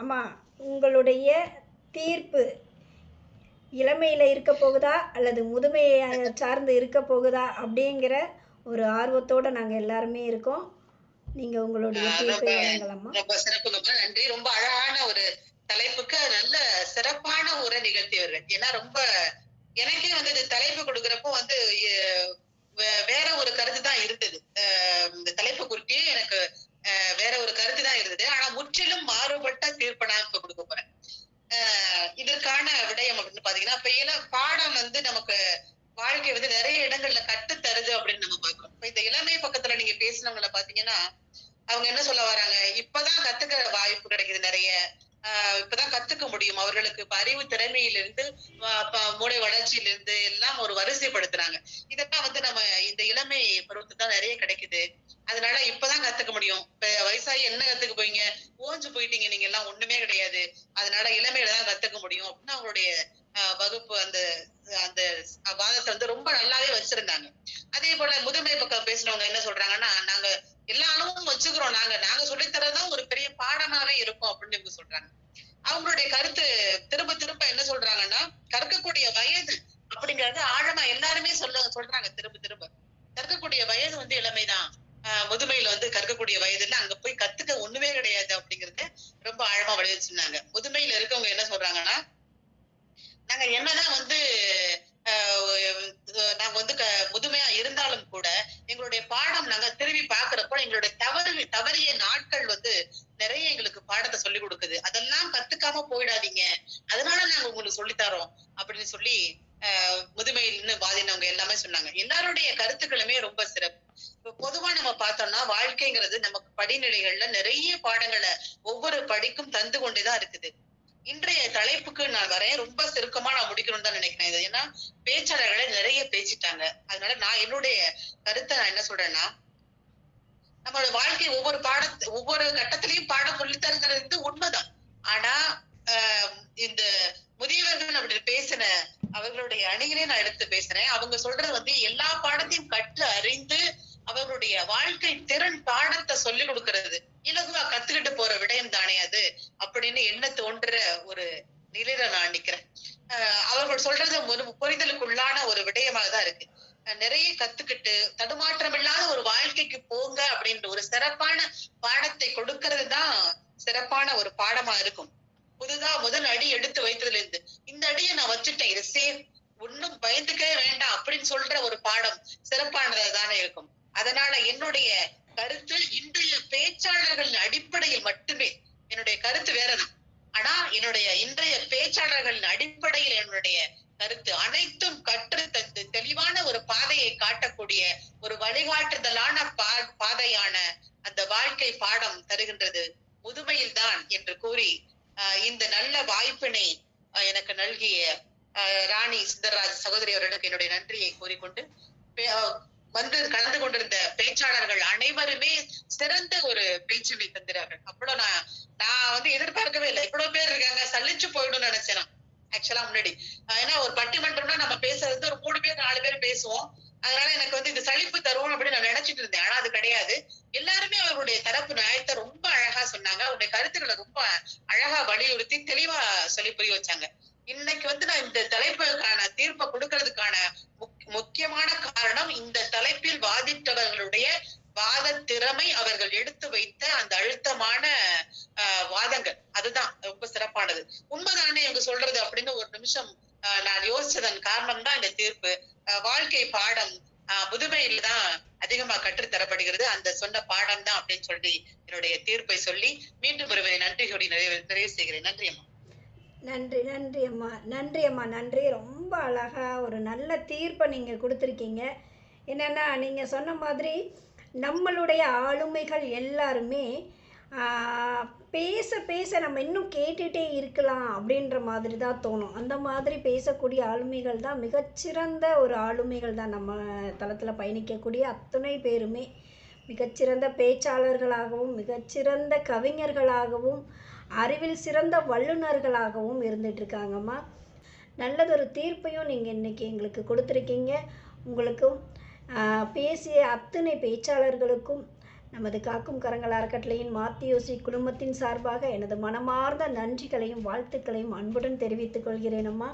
ஆமாம் உங்களுடைய தீர்ப்பு இளமையில் இருக்க போகுதா அல்லது முதுமையை சார்ந்து இருக்க போகுதா அப்படிங்கிற ஒரு ஆர்வத்தோடு நாங்கள் எல்லாருமே இருக்கோம். நீங்கள் உங்களுடைய தீர்ப்பை வழங்கலாமா? ரொம்ப சிறப்புங்கம்மா நன்றி. ரொம்ப அழகான ஒரு தலைப்புக்கு நல்ல சிறப்பான உரை நிகழ்த்தியவர்கள். ஏன்னா ரொம்ப எனக்கே வந்து இந்த தலைப்பு கொடுக்கறப்போ வந்து வேற ஒரு கருத்து தான் இருந்தது. இந்த தலைப்பு குறித்தே எனக்கு வேற ஒரு கருத்து தான் இருந்தது. ஆனா முற்றிலும் மாறுபட்ட தீர்ப்பை நான் இப்ப கொடுக்க போறேன். இதற்கான விடயம் அப்படின்னு பாத்தீங்கன்னா இப்ப இள பாடம் வந்து நமக்கு வாழ்க்கை வந்து நிறைய இடங்கள்ல கத்து தருது அப்படின்னு நம்ம பார்க்கிறோம். இப்ப இந்த இளமை பக்கத்துல நீங்க பேசினவங்கள பாத்தீங்கன்னா அவங்க என்ன சொல்ல வராங்க? இப்பதான் கத்துக்கிற வாய்ப்பு கிடைக்குது நிறைய. இப்பதான் கத்துக்க முடியும். அவர்களுக்கு அறிவு திறமையிலிருந்து மூளை வளர்ச்சியிலிருந்து எல்லாம் ஒரு வரிசைப்படுத்துறாங்க. இதெல்லாம் வந்து நம்ம இந்த இளமை பருவத்துக்கு தான் நிறைய கிடைக்குது. அதனால இப்பதான் கத்துக்க முடியும். இப்ப வயசாகி என்ன கத்துக்க போறீங்க? ஓஞ்சு போயிட்டீங்க. நீங்க எல்லாம் ஒண்ணுமே கிடையாது. அதனால இளமையில தான் கத்துக்க முடியும் அப்படின்னு அவங்களுடைய ஆஹ் வகுப்பு அந்த அந்த வாதத்தை வந்து ரொம்ப நல்லாவே வச்சிருந்தாங்க. அதே போல முதுமை பக்கம் பேசினவங்க என்ன சொல்றாங்கன்னா நாங்க எல்லா அளவும் வச்சுக்கிறோம். நாங்க நாங்க சொல்லித்தரதான் ஒரு பெரிய பாடமாவே இருக்கும் அப்படின்னு இவங்க சொல்றாங்க. அவங்களுடைய கருத்து திரும்ப திரும்ப என்ன சொல்றாங்கன்னா கற்கக்கூடிய வயது அப்படிங்கறது ஆழமா எல்லாருமே சொல்ல சொல்றாங்க திரும்ப திரும்ப. கற்கக்கூடிய வயது வந்து இளமைதான் ஆஹ் முதுமையில வந்து கற்கக்கூடிய வயதுல அங்க போய் கத்துக்க ஒண்ணுமே கிடையாது அப்படிங்கறது ரொம்ப ஆழமா விளைவிச்சிருந்தாங்க முதுமையில இருக்கவங்க என்ன சொல்றாங்கன்னா நாங்க என்னதான் வந்து ஆஹ் நாங்க வந்து க- முதுமையா இருந்தாலும் கூட எங்களுடைய பாடம் நாங்க திரும்பி பாக்குறப்போ எங்களுடைய தவறு தவறிய நாட்கள் வந்து நிறைய எங்களுக்கு பாடத்தை சொல்லி கொடுக்குது. அதெல்லாம் கத்துக்காம போயிடாதீங்க. அதனால நாங்க உங்களுக்கு சொல்லித்தரோம் அப்படின்னு சொல்லி ஆஹ் முதுமையில்னு வாதினவங்க எல்லாமே சொன்னாங்க. எல்லாருடைய கருத்துக்களுமே ரொம்ப சிறப்பு. இப்ப பொதுவா நம்ம பார்த்தோம்னா வாழ்க்கைங்கிறது நமக்கு படிநிலைகள்ல நிறைய பாடங்களை ஒவ்வொரு படிக்கும் தந்து கொண்டேதான் இருக்குது. இன்றைய தலைப்புக்கு நான் வரேன். ரொம்ப சுருக்கமா நான் முடிக்கணும்னு தான் நினைக்கிறேன் இது. ஏன்னா பேச்சாளர்களை நிறைய பேசிட்டாங்க. அதனால நான் என்னுடைய கருத்தை நான் என்ன சொல்றேன்னா நம்மளோட வாழ்க்கை ஒவ்வொரு பாட ஒவ்வொரு கட்டத்திலையும் பாடம் சொல்லி தருங்கிறது உண்மைதான். ஆனா ஆஹ் இந்த முதியவர்கள் அப்படி பேசின அவர்களுடைய அணியிலே நான் எடுத்து பேசுறேன். அவங்க சொல்றது வந்து எல்லா பாடத்தையும் கற்று அறிந்து அவர்களுடைய வாழ்க்கை திறன் பாடத்தை சொல்லி கொடுக்கிறது. இலகுவா கத்துக்கிட்டு போற விடயம் தானே அது அப்படின்னு என்ன தோன்ற ஒரு நிலையில நான் நிக்கிறேன். ஆஹ் அவர்கள் சொல்றது ஒரு புரிதலுக்குள்ளான ஒரு விடயமாக தான் இருக்கு. நிறைய கத்துக்கிட்டு தடுமாற்றம் இல்லாத ஒரு வாழ்க்கைக்கு போங்க அப்படின்ற ஒரு சிறப்பான பாடத்தை கொடுக்கிறது தான் சிறப்பான ஒரு பாடமா இருக்கும். புதுதா முதல் அடி எடுத்து வைத்ததுல இருந்து இந்த அடியை நான் வச்சுட்டேன் இது சேஃப் ஒன்னும் பயந்துக்கவே வேண்டாம் அப்படின்னு சொல்ற ஒரு பாடம் சிறப்பானதா தானே இருக்கும். அதனால என்னுடைய கருத்து இன்றைய பேச்சாளர்களின் அடிப்படையில் மட்டுமே. என்னுடைய கருத்து வேறதான். என்னுடைய இன்றைய பேச்சாளர்களின் அடிப்படையில் என்னுடைய கருத்து. அனைத்தும் கற்று தந்து தெளிவான ஒரு பாதையை காட்டக்கூடிய ஒரு வழிகாட்டுதலான பா பாதையான அந்த வாழ்க்கை பாடம் தருகின்றது முதுமையில் தான் என்று கூறி ஆஹ் இந்த நல்ல வாய்ப்பினை எனக்கு நல்கிய ராணி சுந்தரராஜ் சகோதரி அவர்களுக்கு என்னுடைய நன்றியை கூறிக்கொண்டு வந்து கலந்து கொண்டிருந்த பேச்சாளர்கள் அனைவருமே சிறந்த ஒரு பேச்சினை தந்திரார்கள். அவ்வளவு நான் ஆக்சுவலா முன்னாடி. ஏன்னா ஒரு பட்டிமன்றம்னா நம்ம பேசுறது ஒரு மூணு பேர் நாலு பேர் பேசுவோம். அதனால எனக்கு வந்து இது சளிப்பு தருவோம் அப்படின்னு நான் நினைச்சிட்டு இருந்தேன். ஆனா அது கிடையாது. எல்லாருமே அவருடைய தரப்பு நியாயத்தை ரொம்ப அழகா சொன்னாங்க. அவருடைய கருத்துக்களை ரொம்ப அழகா வலியுறுத்தி தெளிவா சொல்லி புரிய வச்சாங்க. இன்னைக்கு வந்து நான் இந்த தலைப்புக்கான தீர்ப்பை கொடுக்கறதுக்கான முக்கியமான காரணம் இந்த தலைப்பில் வாதிட்டவர்களுடைய வாத திறமை அவர்கள் எடுத்து வைத்த அந்த அழுத்தமான ஆஹ், வாதங்கள் அதுதான் ரொம்ப சிறப்பானது உண்மைதானே இவங்க சொல்றது அப்படின்னு ஒரு நிமிஷம் நான் யோசிச்சதன் காரணம் தான் இந்த தீர்ப்பு. வாழ்க்கை பாடம் ஆஹ், தான் அதிகமா கற்றுத்தரப்படுகிறது. அந்த சொன்ன பாடம் தான் அப்படின்னு சொல்லி என்னுடைய தீர்ப்பை சொல்லி மீண்டும் ஒருவரை நன்றியோடு நிறைவு நிறைவு செய்கிறேன். நன்றி அம்மா. நன்றி நன்றி அம்மா. நன்றி அம்மா நன்றி. ரொம்ப அழகாக ஒரு நல்ல தீர்ப்பை நீங்கள் கொடுத்துருக்கீங்க. என்னென்னா நீங்கள் சொன்ன மாதிரி நம்மளுடைய ஆளுமைகள் எல்லாருமே பேச பேச நம்ம இன்னும் கேட்டுகிட்டே இருக்கலாம் அப்படின்ற மாதிரி தான் தோணும். அந்த மாதிரி பேசக்கூடிய ஆளுமைகள் தான் மிகச்சிறந்த ஒரு ஆளுமைகள் தான் நம்ம தளத்தில் பயணிக்கக்கூடிய அத்தனை பேருமே. மிகச்சிறந்த பேச்சாளர்களாகவும் மிகச்சிறந்த கவிஞர்களாகவும் அறிவில் சிறந்த வல்லுநர்களாகவும் இருந்துகிட்ருக்காங்கம்மா நல்லதொரு தீர்ப்பையும் நீங்கள் இன்றைக்கி எங்களுக்கு கொடுத்துருக்கீங்க. உங்களுக்கும் பேசிய அத்தனை பேச்சாளர்களுக்கும் நமது காக்கும் கரங்கள் அறக்கட்டளையின் மாத்தியோசி குடும்பத்தின் சார்பாக எனது மனமார்ந்த நன்றிகளையும் வாழ்த்துக்களையும் அன்புடன் தெரிவித்துக் கொள்கிறேன் அம்மா